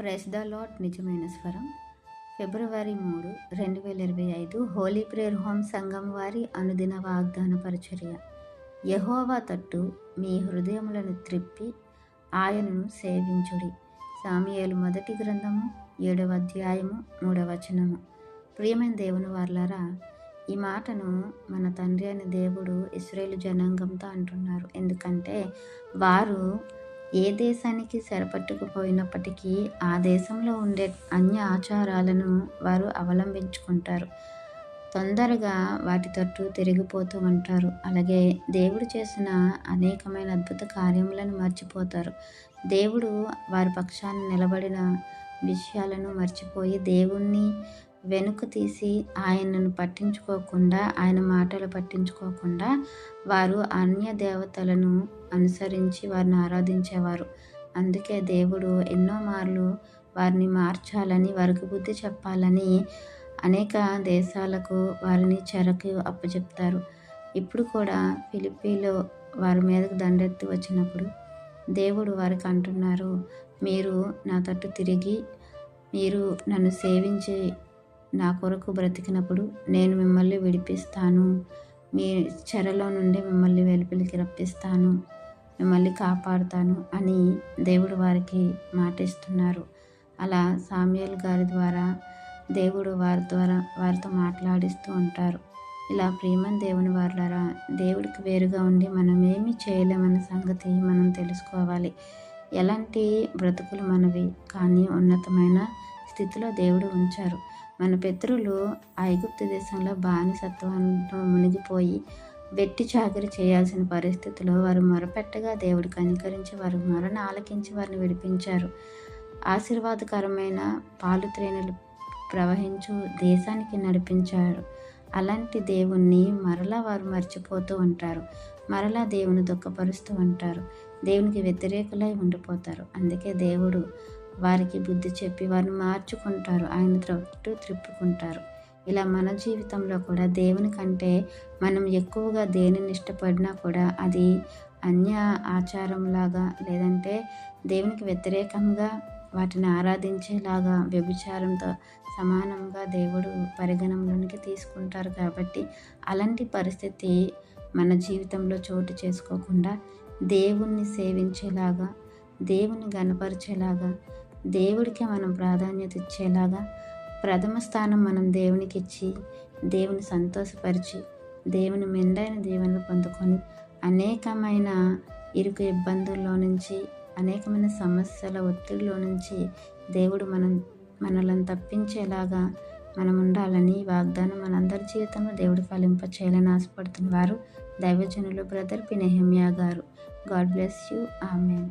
Press the lot నిజమైన స్వరం? ఫిబ్రవరి మూడు రెండు వేల ఇరవై ఐదు హోలీ ప్రేయర్ హోమ్ సంఘం వారి అనుదిన వాగ్దాన పరిచర్య. యహోవా తట్టు మీ హృదయములను త్రిప్పి ఆయనను సేవించుడి. సామియాలు మొదటి గ్రంథము ఏడవ అధ్యాయము మూడవ వచనము. ప్రియమైన దేవుని వార్లారా ఈ మాటను మన తండ్రి అయిన దేవుడు ఇస్రాయేల్ జనాంగంతో అంటున్నారు. ఎందుకంటే వారు ఏ దేశానికి సరిపట్టుకుపోయినప్పటికీ ఆ దేశంలో ఉండే అన్య ఆచారాలను వారు అవలంబించుకుంటారు. తొందరగా వాటి తట్టు తిరిగిపోతూ ఉంటారు. అలాగే దేవుడు చేసిన అనేకమైన అద్భుత కార్యములను మర్చిపోతారు. దేవుడు వారి పక్షాన్ని నిలబడిన విషయాలను మర్చిపోయి దేవుణ్ణి వెనుక తీసి ఆయనను పట్టించుకోకుండా ఆయన మాటలు పట్టించుకోకుండా వారు అన్య దేవతలను అనుసరించి వారిని ఆరాధించేవారు. అందుకే దేవుడు ఎన్నో మార్లు వారిని మార్చాలని వారికి బుద్ధి చెప్పాలని అనేక దేశాలకు వారిని చెరకు అప్పచెప్తారు. ఇప్పుడు కూడా ఫిలిపీలో వారి మీదకు దండెత్తి వచ్చినప్పుడు దేవుడు వారికి అంటున్నారు మీరు నా తట్టు తిరిగి మీరు నన్ను సేవించి నా కొరకు బ్రతికినప్పుడు నేను మిమ్మల్ని విడిపిస్తాను. మీ చెరలో నుండి మిమ్మల్ని వెలుపలికి రప్పిస్తాను. మిమ్మల్ని కాపాడుతాను అని దేవుడు వారికి మాటిస్తున్నారు. అలా సామ్యుల్ గారి ద్వారా దేవుడు వారి ద్వారా వారితో మాట్లాడిస్తూ ఉంటారు. ఇలా ప్రియమని దేవుని వారులారా దేవుడికి వేరుగా ఉండి మనం ఏమి చేయలేమన్న సంగతి మనం తెలుసుకోవాలి. ఎలాంటి బ్రతుకులు మనవి కానీ ఉన్నతమైన స్థితిలో దేవుడు ఉంచారు. మన పితరులు ఐగుప్తు దేశంలో బానిసత్వంలో మునిగిపోయి వెట్టి చాకరి చేయాల్సిన పరిస్థితిలో వారు మొరపెట్టగా దేవుడు కనికరించి వారు మరణ ఆలకించి వారిని విడిపించారు. ఆశీర్వాదకరమైన పాలు త్రేణులు ప్రవహించు దేశానికి నడిపించారు. అలాంటి దేవుణ్ణి మరలా వారు మర్చిపోతూ ఉంటారు. మరలా దేవుని దుఃఖపరుస్తూ ఉంటారు. దేవునికి వ్యతిరేకులై ఉండిపోతారు. అందుకే దేవుడు వారికి బుద్ధి చెప్పి వారిని మార్చుకుంటారు. ఆయన త్రొట్టు త్రిప్పుకుంటారు. ఇలా మన జీవితంలో కూడా దేవుని కంటే మనం ఎక్కువగా దేనిని ఇష్టపడినా కూడా అది అన్య ఆచారంలాగా లేదంటే దేవునికి వ్యతిరేకంగా వాటిని ఆరాధించేలాగా వ్యభిచారంతో సమానంగా దేవుడు పరిగణంలోనికి తీసుకుంటారు కాబట్టి అలాంటి పరిస్థితి మన జీవితంలో చోటు చేసుకోకుండా దేవుణ్ణి సేవించేలాగా దేవుని గనపరిచేలాగా దేవుడికి మనం ప్రాధాన్యత ఇచ్చేలాగా ప్రథమ స్థానం మనం దేవునికి ఇచ్చి దేవుని సంతోషపరిచి దేవుని మెండైన దీవెనలు పొందుకొని అనేకమైన ఇరుకు ఇబ్బందుల్లో నుంచి అనేకమైన సమస్యల ఒత్తిడిలో నుంచి దేవుడు మనం మనలను తప్పించేలాగా మనం ఉండాలని వాగ్దానం మనందరి జీవితంలో దేవుడు ఫలింప చేయాలని ఆశపడుతున్న వారు దైవజనులు బ్రదర్ పినెహమ్యా గారు. God bless you. Amen.